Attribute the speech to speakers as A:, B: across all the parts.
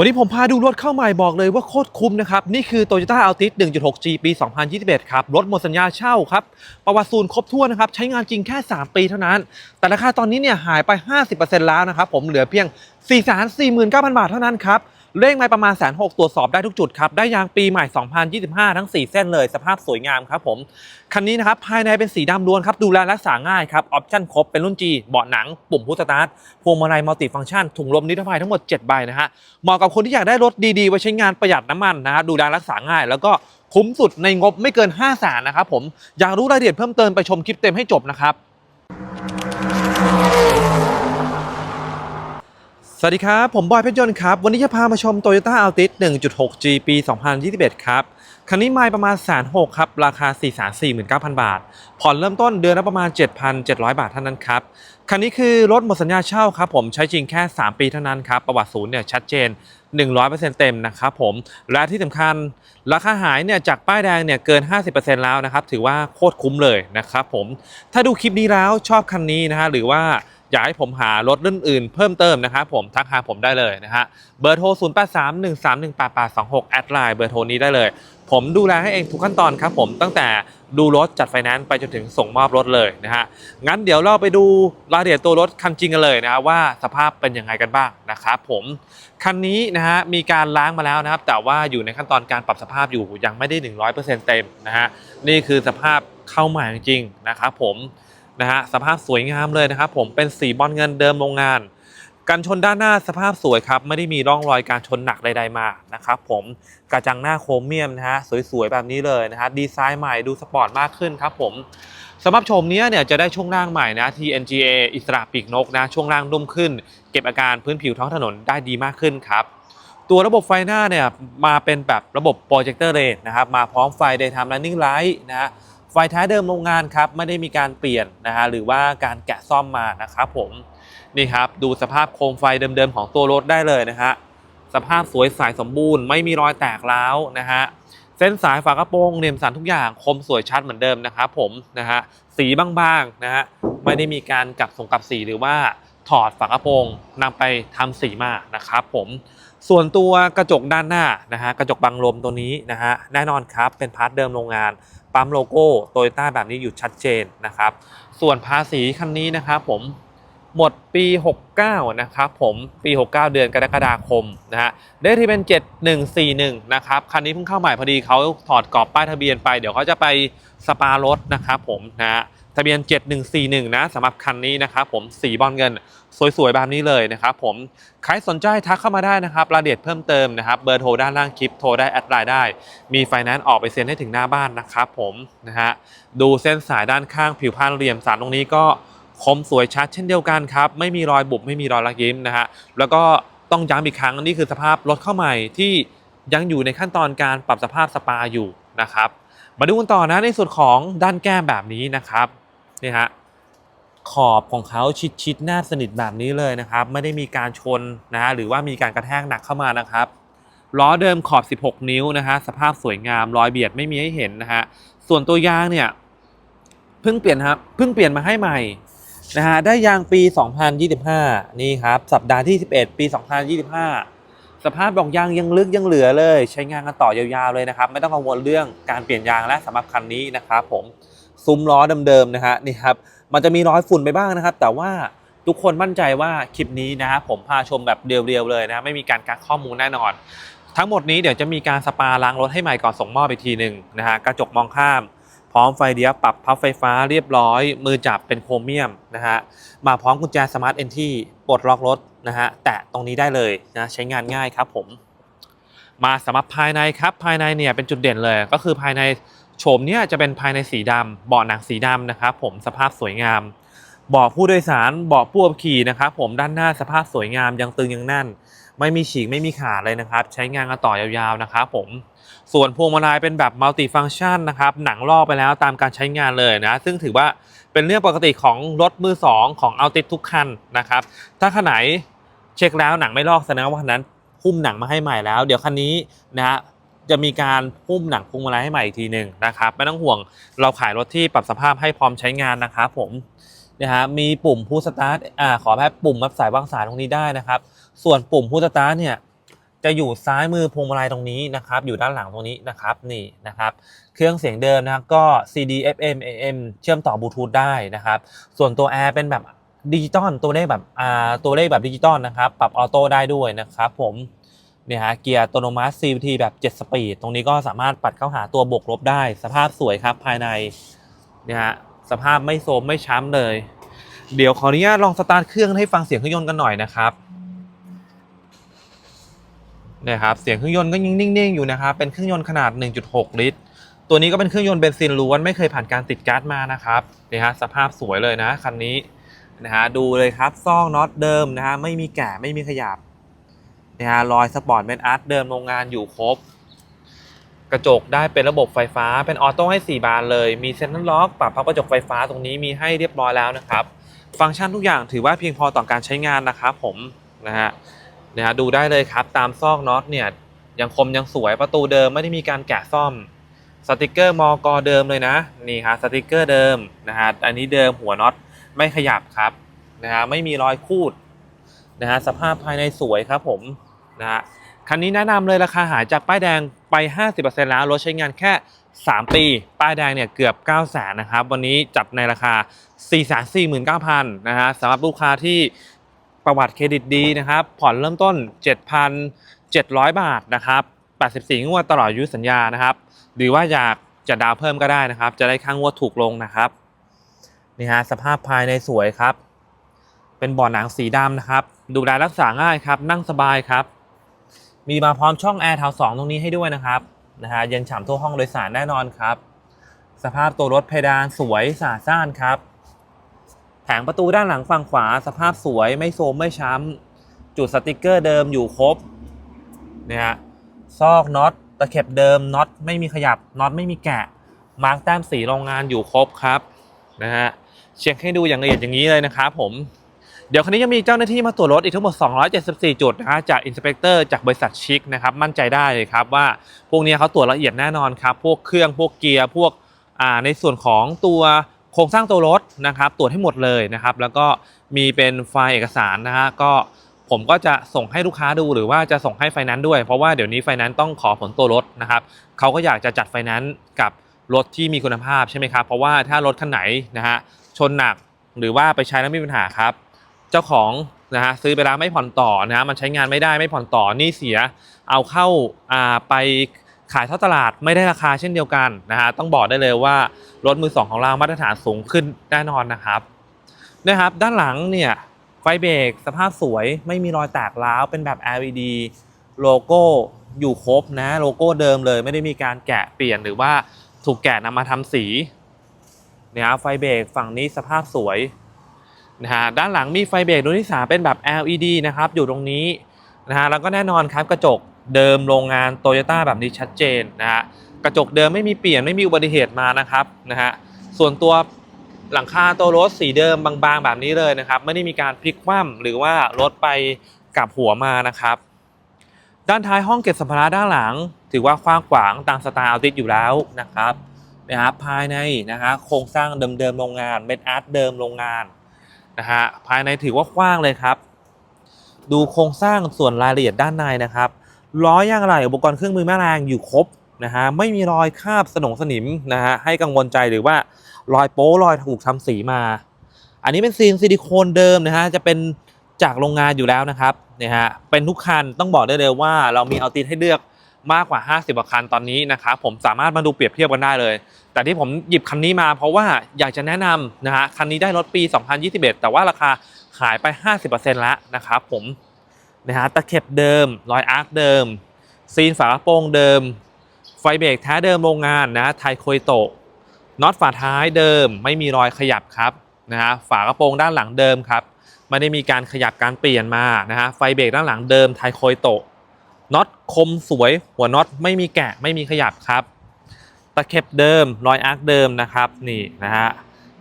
A: วันนี้ผมพาดูรถเข้าใหม่บอกเลยว่าโคตรคุ้มนะครับ นี่คือ Toyota Altis 1.6G ปี 2021 ครับ รถหมดสัญญาเช่าครับ ประวัติศูนย์ครบถ้วนนะครับ ใช้งานจริงแค่ 3 ปีเท่านั้น แต่ราคาตอนนี้เนี่ยหายไป 50%แล้วนะครับ ผมเหลือเพียง 449,000 บาทเท่านั้นครับ เลขไม่ประมาณแสนหกตรวจสอบได้ทุกจุดครับได้ยางปีใหม่ 2025 ทั้ง 4 เส้นเลย สภาพสวยงามครับผมคันนี้นะครับภายในเป็นสีดำล้วนครับดูแลรักษาง่ายครับออปชั่นครบเป็นรุ่น G เบาะหนัง ปุ่มพุทสตาร์ทพวงมาลัยมัลติฟังก์ชันถุงลมนิรภัยทั้งหมด 7 ใบนะฮะเหมาะกับคนที่อยากได้รถดีๆไว้ใช้งานประหยัดน้ำมันนะฮะดูแลรักษาง่าย แล้วก็คุ้มสุดในงบไม่เกิน 5 แสนนะครับผมอยากรู้รายละเอียดเพิ่มเติมไปชมคลิปเต็มให้จบนะครับ สวัสดีครับ ผมบอยเพชรยนต์ครับ วันนี้จะพามาชม Toyota Altis 1.6G ปี 2021 ครับ คันนี้ไม่ประมาณแสนหกครับ ราคา 449,000 บาท ผ่อนเริ่มต้นเดือนละประมาณ 7,700 บาทเท่านั้นครับ คันนี้คือรถหมดสัญญาเช่าครับ ผมใช้จริงแค่ 3 ปีเท่านั้นครับ ประวัติศูนย์เนี่ยชัดเจน 100%เต็มนะครับผม และที่สำคัญราคาหายเนี่ยจากป้ายแดงเนี่ยเกิน 50%แล้วนะครับ ถือว่าโคตรคุ้มเลยนะครับผม ถ้าดูคลิปนี้แล้วชอบคันนี้นะฮะหรือว่า อยากให้ผมหารถรุ่นอื่นเพิ่มเติมนะครับผมทักหาผมได้เลยนะฮะเบอร์โทร 0 8 3 1 3 1 8 8 2 6 แอดไลน์เบอร์โทรนี้ได้เลย ผมดูแลให้เองทุกขั้นตอนครับผมตั้งแต่ดูรถจัดไฟแนนซ์ไปจนถึงส่งมอบรถเลยนะฮะงั้นเดี๋ยวเราไปดูรายละเอียดตัวรถคันจริงกันเลยนะฮะว่าสภาพเป็นยังไงกันบ้างนะครับผมคันนี้นะฮะมีการล้างมาแล้วนะครับ แต่ว่าอยู่ในขั้นตอนการปรับสภาพอยู่ยังไม่ได้ 100%เต็มนะฮะนี่คือสภาพเข้าใหม่จริงๆนะครับผม นะฮะสภาพสวยงามเลยนะครับผมเป็นสีบอลเงินเดิมโรงงานกันชนด้านหน้าสภาพสวยครับไม่ได้มีร่องรอยการชนหนักใดๆมานะครับผมกระจังหน้าโครเมียมนะฮะสวยๆแบบนี้เลยนะฮะดีไซน์ใหม่ดูสปอร์ตมากขึ้นครับผมสำหรับโฉมเนี้ยเนี่ยจะได้ช่วงล่างใหม่นะ TNGA อิสระปีกนกนะช่วงล่างนุ่มขึ้น เก็บอาการพื้นผิวท้องถนนได้ดีมากขึ้นครับตัวระบบไฟหน้าเนี่ยมาเป็นแบบระบบโปรเจคเตอร์เรทนะครับมาพร้อมไฟ Daytime Running Light นะฮะ ไฟท้ายเดิมโรงงานครับไม่ได้มีการเปลี่ยนนะฮะหรือว่าการแกะซ่อมมานะครับผมนี่ครับดูสภาพโคมไฟเดิมๆของตัวรถได้เลยนะฮะสภาพสวยใสสมบูรณ์ไม่มีรอยแตกร้าวนะฮะเส้นสายฝากระโปรงเนียมสันทุกอย่างคมสวยชัดเหมือนเดิมนะครับผมนะฮะสีบางๆนะฮะไม่ได้มีการกลับส่งกลับสีหรือว่าถอดฝากระโปรงนำไปทำสีมานะครับผมส่วนตัวกระจกด้านหน้านะฮะกระจกบังลมตัวนี้นะฮะแน่นอนครับเป็นพาร์ทเดิมโรงงาน ปั๊มโลโก้โตโยต้าแบบนี้อยู่ชัดเจนนะครับ ส่วนภาษีคันนี้นะครับผมหมดปี 69 นะครับผมปี 69 เดือนกรกฎาคมนะฮะเลขที่เป็น 7141 นะครับคันนี้เพิ่งเข้าใหม่พอดีเขาถอดกรอบป้ายทะเบียนไป เดี๋ยวเขาจะไปสปารถนะครับผมนะฮะ ทะเบียน 7141 นะสำหรับคันนี้นะครับผมสีบอลเงิน สวยๆแบบนี้เลยนะครับผมใครสนใจทักเข้ามาได้นะครับรายละเอียดเพิ่มเติมนะครับเบอร์โทรด้านล่างคลิปโทรได้แอดไลน์ได้ มีไฟแนนซ์ออกไปเซ็นให้ถึงหน้าบ้านนะครับผมนะฮะดูเส้นสายด้านข้างผิวพรรณเหลี่ยมสันตรงนี้ก็คมสวยชัดเช่นเดียวกันครับไม่มีรอยบุบไม่มีรอยลักยิ้มนะฮะแล้วก็ต้องย้ำอีกครั้งนี่คือสภาพรถเข้าใหม่ที่ยังอยู่ในขั้นตอนการปรับสภาพสปาอยู่นะครับมาดูกันต่อนะในส่วนของด้านแก้มแบบนี้นะครับ นี่ฮะขอบของเขาชิดชิดๆแนบสนิทแบบนี้เลยนะครับ ไม่ได้มีการชนนะฮะหรือว่ามีการกระแทกหนักเข้ามานะครับล้อเดิมขอบ 16 นิ้วนะฮะสภาพสวยงามรอยเบียดไม่มีให้เห็นนะฮะส่วนตัวยางเนี่ยเพิ่งเปลี่ยนครับเพิ่งเปลี่ยนมาให้ใหม่นะฮะได้ยางปี 2025 นี่ครับ สัปดาห์ที่ 11 ปี 2025 สภาพดอกยางยังลึกยังเหลือเลย ใช้งานกันต่อยาวๆเลยนะครับ ไม่ต้องกังวลเรื่องการเปลี่ยนยางและสำหรับคันนี้นะครับผม ซุ้มล้อเดิมๆนะฮะนี่ครับมันจะมีรอยฝุ่นไปบ้างนะครับ แต่ว่าทุกคนมั่นใจว่าคลิปนี้นะผมพาชมแบบเรียวๆเลยนะไม่มีการกักข้อมูลแน่นอน ทั้งหมดนี้เดี๋ยวจะมีการสปาล้างรถให้ใหม่ก่อนส่งมอบอีกทีหนึ่งนะฮะกระจกมองข้าม พร้อมไฟเดียวปรับพับไฟฟ้าเรียบร้อย มือจับเป็นโครเมียมนะฮะมาพร้อมกุญแจสมาร์ทเอนที่ปลดล็อกรถนะฮะแตะตรงนี้ได้เลยนะใช้งานง่ายครับผมมาสำหรับภายในครับภายในเนี่ยเป็นจุดเด่นเลยก็คือภายใน โฉมเนี่ยจะเป็นภายในสีดำเบาะหนังสีดำนะครับผมสภาพสวยงามเบาะผู้โดยสารเบาะผู้ขับขี่นะครับผมด้านหน้าสภาพสวยงามยังตึงยังแน่น ไม่มีฉีกไม่มีขาดเลยนะครับ ใช้งานกันต่อยาวๆนะครับผมส่วนพวงมาลัยเป็นแบบมัลติฟัง c t ชันนะครับหนังลอกไปแล้วตามการใช้งานเลยนะ ซึ่งถือว่าเป็นเรื่องปกติของรถมือสองของเอาติดทุกคันนะครับ ถ้าคันไหนเช็คแล้วหนังไม่ลอกแสดงว่าคันนั้นหุ้มหนังมาให้ใหม่แล้ว เดี๋ยวคันนี้นะฮะ จะมีการพุ่มหนังพวงมาลัยให้ใหม่อีกทีหนึ่งนะครับไม่ต้องห่วงเราขายรถที่ปรับสภาพให้พร้อมใช้งานนะครับผมนะฮะมีปุ่มพูสตาร์ทอ่าขอแพ้ปุ่มรับสายวางสายตรงนี้ได้นะครับ ส่วนปุ่มพูสตาร์ทเนี่ยจะอยู่ซ้ายมือพวงมาลัยตรงนี้นะครับ อยู่ด้านหลังตรงนี้นะครับนี่นะครับ เครื่องเสียงเดิมนะครับก็ CD FM AM เชื่อมต่อบลูทูธได้นะครับ ส่วนตัวแอร์เป็นแบบดิจิตอลตัวเลขแบบอ่าตัวเลขแบบดิจิตอลนะครับ ปรับออโต้ได้ด้วยนะครับผม เนี่ยฮะเกียร์อัตโนมัติ CVT แบบ 7 สปีด ตรงนี้ก็สามารถปัดเข้าหาตัวบวกลบได้ สภาพสวยครับภายในเนี่ยฮะสภาพไม่โทรมไม่ช้ำเลย เดี๋ยวขออนุญาตลองสตาร์ทเครื่องให้ฟังเสียงเครื่องยนต์กันหน่อยนะครับเนี่ยครับเสียงเครื่องยนต์ก็ยังนิ่งๆอยู่นะครับเป็นเครื่องยนต์ขนาด 1.6 ลิตร ตัวนี้ก็เป็นเครื่องยนต์เบนซินล้วนไม่เคยผ่านการติดก๊าซมานะครับนี่ฮะสภาพสวยเลยนะคันนี้นะฮะดูเลยครับซองน็อตเดิมนะฮะไม่มีแกะไม่มีขยับ นะฮะรอยสปอร์ตเมนอาร์ตเดิมโรงงานอยู่ครบ กระจกได้เป็นระบบไฟฟ้าเป็นออโต้ให้ 4 บานเลย มีเซ็นทรัลล็อกปรับพับกระจกไฟฟ้าตรงนี้มีให้เรียบร้อยแล้วนะครับ ฟังก์ชันทุกอย่างถือว่าเพียงพอต่อการใช้งานนะครับผมนะฮะนะฮะดูได้เลยครับ ตามซอกน็อตเนี่ยยังคมยังสวยประตูเดิมไม่ได้มีการแกะซ่อมสติกเกอร์มอกอเดิมเลยนะนี่ฮะสติกเกอร์เดิมนะฮะอันนี้เดิมหัวน็อตไม่ขยับครับนะฮะไม่มีรอยคูดนะฮะสภาพภายในสวยครับผม นะฮะคันนี้แนะนำเลยราคาหายจากป้ายแดงไป 50%แล้วรถใช้งานแค่ 3 ปี ป้ายแดงเนี่ยเกือบ 9 0 0 0 0นะครับ วันนี้จัดในราคา 449,000 นะฮะสำหรับลูกค้าที่ประวัติเครดิตดีนะครับ ผ่อนเริ่มต้น 7,700 บาทนะครับ 84 งวดตลอดอายุสัญญานะครับ หรือว่าอยากจะดาวเพิ่มก็ได้นะครับ จะได้ค่างวดถูกลงนะครับนี่ฮะสภาพภายในสวยครับ เป็นเบาะหนังสีดำนะครับ ดูแลรักษาง่ายครับ นั่งสบายครับ มีมาพร้อมช่องแอร์แถวสองตรงนี้ให้ด้วยนะครับนะฮะเย็นฉ่ำทั่วห้องโดยสารแน่นอนครับ สภาพตัวรถเพดานสวยสะอาดซ่านครับ แผงประตูด้านหลังฝั่งขวา สภาพสวยไม่โทรมไม่ช้ำจุดสติกเกอร์เดิมอยู่ครบนี่ยฮะซอกน็อตตะเข็บเดิมน็อตไม่มีขยับน็อตไม่มีแกะมาร์กแต้มสีโรงงานอยู่ครบครับนะฮะเช็คให้ดูอย่างละเอียดอย่างนี้เลยนะครับผม เดี๋ยวคันนี้ยังมีเจ้าหน้าที่มาตรวจรถอีกทั้งหมด 274 จุดนะฮะจากอินสเปกเตอร์จากบริษัทชิคนะครับมั่นใจได้เลยครับว่าพวกนี้เขาตรวจละเอียดแน่นอนครับ พวกเครื่องพวกเกียร์พวกในส่วนของตัวโครงสร้างตัวรถนะครับตรวจให้หมดเลยนะครับ แล้วก็มีเป็นไฟล์เอกสารนะฮะก็ผมก็จะส่งให้ลูกค้าดูหรือว่าจะส่งให้ไฟแนนซ์ด้วย เพราะว่าเดี๋ยวนี้ไฟแนนซ์ต้องขอผลตัวรถนะครับเขาก็อยากจะจัดไฟแนนซ์กับรถที่มีคุณภาพใช่ไหมครับเพราะว่าถ้ารถคันไหนนะฮะชนหนักหรือว่าไปใช้แล้วมีปัญหาครับ เจ้าของนะฮะซื้อไปแล้วไม่ผ่อนต่อนะฮะมันใช้งานไม่ได้ไม่ผ่อนต่อนี่เสียเอาเข้าอ่าไปขายท่อตลาดไม่ได้ราคาเช่นเดียวกันนะฮะต้องบอกได้เลยว่ารถมือสองของเรามาตรฐานสูงขึ้นแน่นอนนะครับนะครับ ด้านหลังเนี่ยไฟเบรกสภาพสวยไม่มีรอยแตกร้าวเป็นแบบ LED โลโก้อยู่ครบนะโลโก้เดิมเลยไม่ได้มีการแกะเปลี่ยนหรือว่าถูกแกะนำมาทำสีเนี่ยครับไฟเบรกฝั่งนี้สภาพสวย นะฮะด้านหลังมีไฟเบรกดวงที่ 3 เป็นแบบ LED นะครับอยู่ตรงนี้นะฮะแล้วก็แน่นอนครับกระจกเดิมโรงงานโตโยต้าแบบนี้ชัดเจนนะฮะกระจกเดิมไม่มีเปลี่ยนไม่มีอุบัติเหตุมานะครับนะฮะส่วนตัวหลังคาตัวรถสีเดิมบางๆ แบบนี้เลยนะครับ ไม่ได้มีการพลิกคว่ำหรือว่ารถไปกลับหัวมานะครับ ด้านท้ายห้องเก็บสัมภาระด้านหลัง ถือว่ากว้างขวางตามสไตล์อัลติสอยู่แล้วนะครับนะครับภายในนะฮะโครงสร้างเดิมๆโรงงานเม็ดอาร์ตเดิมโรงงาน นะฮะภายในถือว่ากว้างเลยครับ ดูโครงสร้างส่วนรายละเอียดด้านในนะครับล้อยางอะไหล่อุปกรณ์เครื่องมือแม่แรงอยู่ครบนะฮะไม่มีรอยคาบสนงสนิมนะฮะให้กังวลใจหรือว่ารอยโป๊รอยถูกทำสีมา อันนี้เป็นซีนซิลิโคนเดิมนะฮะจะเป็นจากโรงงานอยู่แล้วนะครับเนี่ยฮะเป็นทุกคันต้องบอกได้เลยว่าเรามีเอาติดให้เลือก มากกว่า 50กว่าคันตอนนี้นะครับผมสามารถมาดูเปรียบเทียบกันได้เลย แต่ที่ผมหยิบคันนี้มาเพราะว่าอยากจะแนะนำนะฮะคันนี้ได้รถปี 2021 แต่ว่าราคาขายไป 50%แล้วนะครับผมนะฮะตะเข็บเดิมรอยอาร์คเดิม ซีนฝากระโปรงเดิม ไฟเบรกแท้เดิมโรงงานนะไทโคยโตะน็อตฝาท้ายเดิม ไม่มีรอยขยับครับนะฮะฝากระโปรงด้านหลังเดิมครับไม่ได้มีการขยับการเปลี่ยนมานะฮะไฟเบรกด้านหลังเดิมไทโคยโตะ น็อตคมสวยหัวน็อตไม่มีแกะไม่มีขยับครับ ตะเข็บเดิมรอยอาร์คเดิมนะครับนี่นะฮะ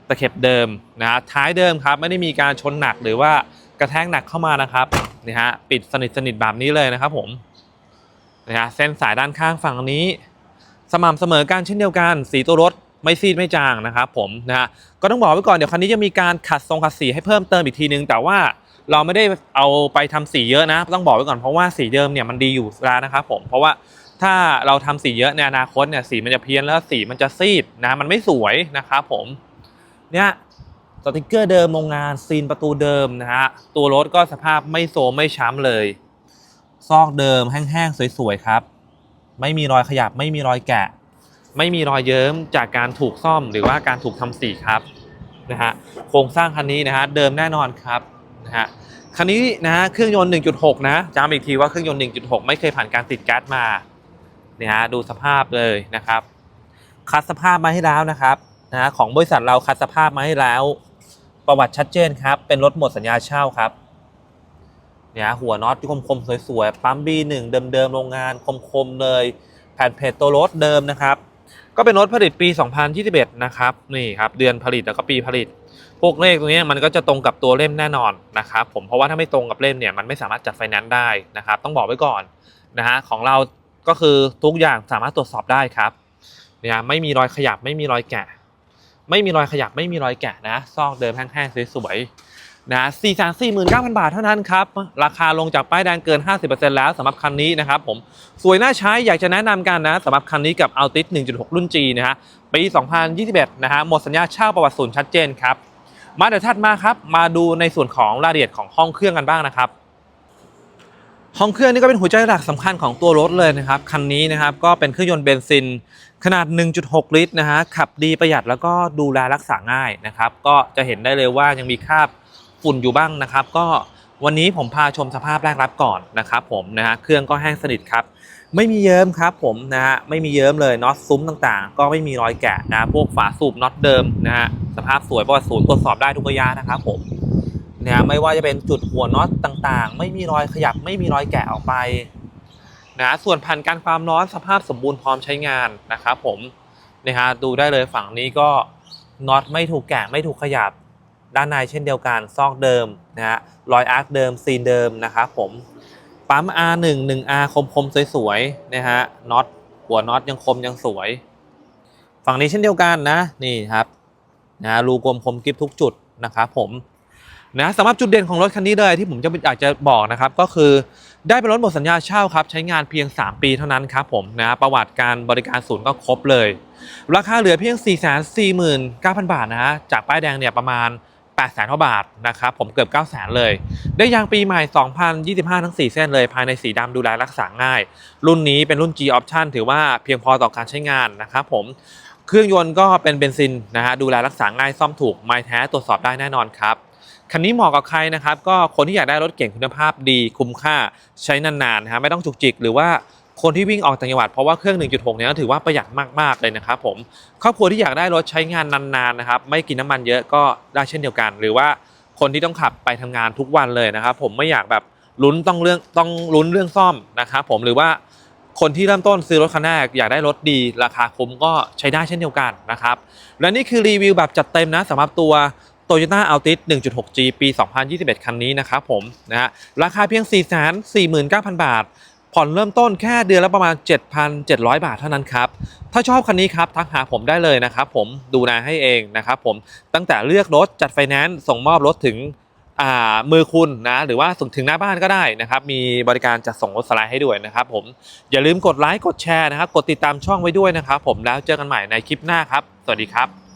A: ตะเข็บเดิมนะฮะท้ายเดิมครับไม่ได้มีการชนหนักหรือว่ากระแทกหนักเข้ามานะครับนี่ฮะปิดสนิทสนิทแบบนี้เลยนะครับผมนะฮะเส้นสายด้านข้างฝั่งนี้ สม่ำเสมอกันเช่นเดียวกัน สีตัวรถไม่ซีดไม่จางนะครับผมนะฮะก็ต้องบอกไว้ก่อนเดี๋ยวคันนี้จะมีการขัดทรงขัดสีให้เพิ่มเติมอีกทีนึงแต่ว่า เราไม่ได้เอาไปทำสีเยอะนะ ต้องบอกไว้ก่อนเพราะว่าสีเดิมเนี่ยมันดีอยู่แล้วนะครับผมเพราะว่าถ้าเราทำสีเยอะในอนาคตเนี่ยสีมันจะเพี้ยนแล้วสีมันจะซีดนะมันไม่สวยนะครับผมเนี่ยสติกเกอร์เดิมโรงงานซีนประตูเดิมนะฮะตัวรถก็สภาพไม่โซมไม่ช้ำเลย ซอกเดิมแห้งๆสวยๆครับ ไม่มีรอยขยับ ไม่มีรอยแกะ ไม่มีรอยเยิ้มจากการถูกซ่อมหรือว่าการถูกทำสีครับนะฮะโครงสร้างคันนี้นะฮะเดิมแน่นอนครับ นะฮะคันนี้นะเครื่องยนต์ 1.6 นะจำอีกทีว่าเครื่องยนต์ 1.6 ไม่เคยผ่านการติดแก๊สมาเนี่ยฮะดูสภาพเลยนะครับ คัดสภาพมาให้แล้วนะครับนะฮะของบริษัทเราคัดสภาพมาให้แล้ว ประวัติชัดเจนครับ เป็นรถหมดสัญญาเช่าครับเนี่ยหัวน็อตที่คมๆสวยๆปั๊ม B1 เดิมๆโรงงานคมๆเลยแผ่นเพจตัวรถเดิมนะครับ ก็เป็นรถผลิตปี 2021 นะครับนี่ครับ เดือนผลิตแล้วก็ปีผลิต พวกเลขตรงนี้มันก็จะตรงกับตัวเล่มแน่นอนนะครับผมเพราะว่าถ้าไม่ตรงกับเล่มเนี่ยมันไม่สามารถจัดไฟแนนซ์ได้นะครับ ต้องบอกไว้ก่อนนะฮะของเราก็คือทุกอย่างสามารถตรวจสอบได้ครับเนี่ยไม่มีรอยขยับไม่มีรอยแกะ ไม่มีรอยขยับไม่มีรอยแกะนะซอกเดิมแห้งๆสวยๆนะ4 4 9 0 0 0บาทเท่านั้นครับ ราคาลงจากป้ายแดงเกิน 50%แล้วสำหรับคันนี้นะครับผมสวยน่าใช้อยากจะแนะนำกันนะสำหรับคันนี้กับ Altis 1.6 รุ่น G นะฮะปี 2021 นะฮะหมดสัญญาเช่าประวัติศูนย์ชัดเจนครับ มาเดี๋ยวถัดมาครับ มาดูในส่วนของรายละเอียดของห้องเครื่องกันบ้างนะครับห้องเครื่องนี่ก็เป็นหัวใจหลักสำคัญของตัวรถเลยนะครับคันนี้นะครับก็เป็นเครื่องยนต์เบนซิน ขนาด 1.6 ลิตรนะฮะขับดีประหยัดแล้วก็ดูแลรักษาง่ายนะครับ ก็จะเห็นได้เลยว่ายังมีคราบฝุ่นอยู่บ้างนะครับ ก็ วันนี้ผมพาชมสภาพแรกรับก่อนนะครับผมนะฮะเครื่องก็แห้งสนิทครับไม่มีเยิ้มครับผมนะฮะไม่มีเยิ้มเลยน็อตซุ้มต่างๆ ก็ไม่มีรอยแกะนะพวกฝาสูบน็อตเดิมนะฮะสภาพสวยประวัติศูนย์ตรวจสอบได้ทุกระยะนะครับผมนะฮะไม่ว่าจะเป็นจุดหัวน็อตต่างๆ ไม่มีรอยขยับไม่มีรอยแกะออกไปนะส่วนผ่านการความร้อนสภาพสมบูรณ์พร้อมใช้งานนะครับผมนะฮะดูได้เลยฝั่งนี้ก็น็อตไม่ถูกแกะไม่ถูกขยับ ด้านในเช่นเดียวกันซอกเดิมนะฮะรอยอาร์คเดิมซีนเดิมนะครับผมปั๊ม R1 1R คมคมๆสวยๆนะฮะน็อตหัวน็อตยังคมยังสวย ฝั่งนี้เช่นเดียวกันนะนี่ครับนะรูกลมคมกริบทุกจุดนะครับผมนะสำหรับจุดเด่นของรถคันนี้เลยที่ผมจะอยากจะบอกนะครับ ก็คือได้เป็นรถหมดสัญญาเช่าครับ ใช้งานเพียง 3 ปีเท่านั้นครับผมนะประวัติการบริการศูนย์ก็ครบเลย ราคาเหลือเพียง 4 4 9 0 0 0 บาทนะฮะจากป้ายแดงเนี่ยประมาณ 8 0 0 0 0 0บาทนะครับผมเกือบ 9 0 0 0 0 0 เลย ได้ยางปีใหม่ 2025 ทั้ง 4 เส้นเลย ภายในสีดำดูแลรักษาง่าย รุ่นนี้เป็นรุ่น G Option ถือว่าเพียงพอต่อการใช้งานนะครับผมเครื่องยนต์ก็เป็นเบนซินนะฮะดูแลรักษาง่ายซ่อมถูกไม้แท้ตรวจสอบได้แน่นอนครับคันนี้เหมาะกับใครนะครับ ก็คนที่อยากได้รถเก่งคุณภาพดีคุ้มค่าใช้นานๆนะฮะไม่ต้องจุกจิกหรือว่า คนที่วิ่งออกต่างจังหวัดเพราะว่าเครื่อง 1.6 เนี่ยถือว่าประหยัดมากๆเลยนะครับผมครอบครัวที่อยากได้รถใช้งานนานๆนะครับไม่กินน้ำมันเยอะก็ได้เช่นเดียวกัน หรือว่าคนที่ต้องขับไปทำงานทุกวันเลยนะครับผมไม่อยากแบบลุ้นต้องเรื่องต้องลุ้นเรื่องซ่อมนะครับผมหรือว่าคนที่เริ่มต้นซื้อรถคันแรกอยากได้รถดีราคาคุ้มก็ใช้ได้เช่นเดียวกันนะครับและนี่คือรีวิวแบบจัดเต็มนะสำหรับตัว Toyota Altis 1.6G ปี 2021 คันนี้นะครับผมนะฮะราคาเพียง 449,000 บาท ผ่อนเริ่มต้นแค่เดือนละประมาณ 7,700 บาทเท่านั้นครับ ถ้าชอบคันนี้ครับทักหาผมได้เลยนะครับผมดูแลให้เองนะครับผมตั้งแต่เลือกรถจัดไฟแนนซ์ส่งมอบรถถึงมือคุณนะหรือว่าส่งถึงหน้าบ้านก็ได้นะครับ มีบริการจัดส่งรถสไลด์ให้ด้วยนะครับผมอย่าลืมกดไลค์กดแชร์นะครับ กดติดตามช่องไว้ด้วยนะครับ ผมแล้วเจอกันใหม่ในคลิปหน้าครับ สวัสดีครับ